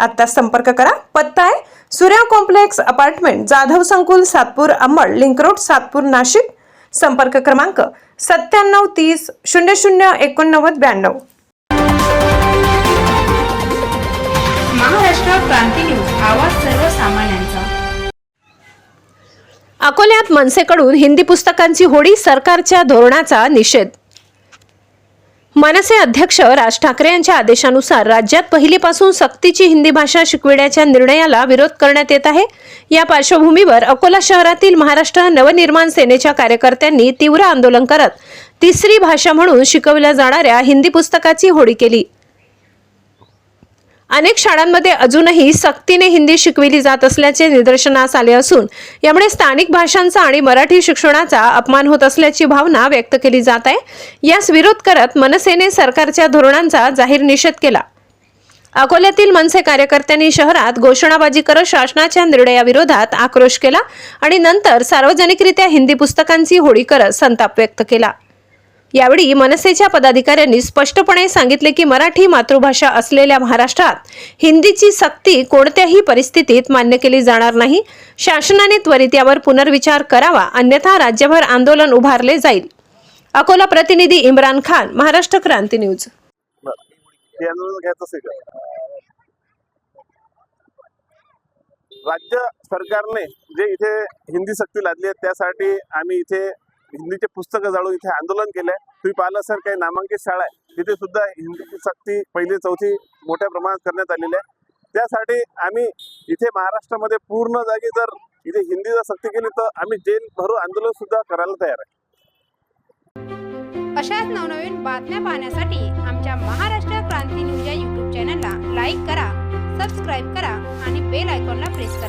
आत्ता संपर्क करा. पत्ता आहे सूर्या कॉम्प्लेक्स अपार्टमेंट जाधव संकुल सातपूर अंबड लिंक रोड सातपूर नाशिक. संपर्क क्रमांक सत्त्याण्णव तीस शून्य शून्य एकोणनव्वद ब्याण्णव. महाराष्ट्र क्रांती न्यूज आवाज सर्वसामान्यांचा. अकोल्यात मनसेकडून हिंदी पुस्तकांची होळी सरकारच्या धोरणाचा निषेध मनसे अध्यक्ष राज ठाकरे यांच्या आदेशानुसार राज्यात पहिलीपासून सक्तीची हिंदी भाषा शिकविण्याच्या निर्णयाला विरोध करण्यात येत आहे. या पार्श्वभूमीवर अकोला शहरातील महाराष्ट्र नवनिर्माण सेनेच्या कार्यकर्त्यांनी तीव्र आंदोलन करत तिसरी भाषा म्हणून शिकवल्या जाणाऱ्या हिंदी पुस्तकाची होळी केली. अनेक शाळांमध्ये अजूनही सक्तीने हिंदी शिकविली जात असल्याचे निदर्शनास आले असून यामुळे स्थानिक भाषांचा आणि मराठी शिक्षणाचा अपमान होत असल्याची भावना व्यक्त केली जात आहे. यास विरोध करत मनसेने सरकारच्या धोरणांचा जाहीर निषेध केला. अकोल्यातील मनसे कार्यकर्त्यांनी शहरात घोषणाबाजी करत शासनाच्या निर्णयाविरोधात आक्रोश केला आणि नंतर सार्वजनिकरित्या हिंदी पुस्तकांची होळी करत संताप व्यक्त केला. यावेळी मनसेच्या पदाधिकाऱ्यांनी स्पष्टपणे सांगितले की मराठी मातृभाषा असलेल्या महाराष्ट्रात हिंदीची सक्ती कोणत्याही परिस्थितीत मान्य केली जाणार नाही. शासनाने त्वरित यावर पुनर्विचार करावा अन्यथा राज्यभर आंदोलन उभारले जाईल. अकोला प्रतिनिधी इम्रान खान महाराष्ट्र क्रांती न्यूज. राज्य सरकारने जे इथे हिंदी सक्ती लादली आहे त्यासाठी आम्ही इथे हिंदीचे पुस्तकं जाळून इथे आंदोलन केलंय. तुम्ही पाहिलं सर काही नामांकित शाळा आहे. तिथे सुद्धा हिंदीची सक्ती पहिली चौथी मोठ्या प्रमाणात करण्यात आलेली आहे. त्यासाठी आम्ही इथे महाराष्ट्रामध्ये पूर्ण जागी जर इथे हिंदी जर सक्ती केली तर आम्ही जेल भरू आंदोलन सुद्धा करायला तयार आहे. अशाच नवनवीन बातम्या पाहण्यासाठी आमच्या महाराष्ट्र क्रांती न्यूज या यूट्यूब चॅनलला लाईक करा सबस्क्राईब करा आणि बेल आयकॉनला प्रेस करा.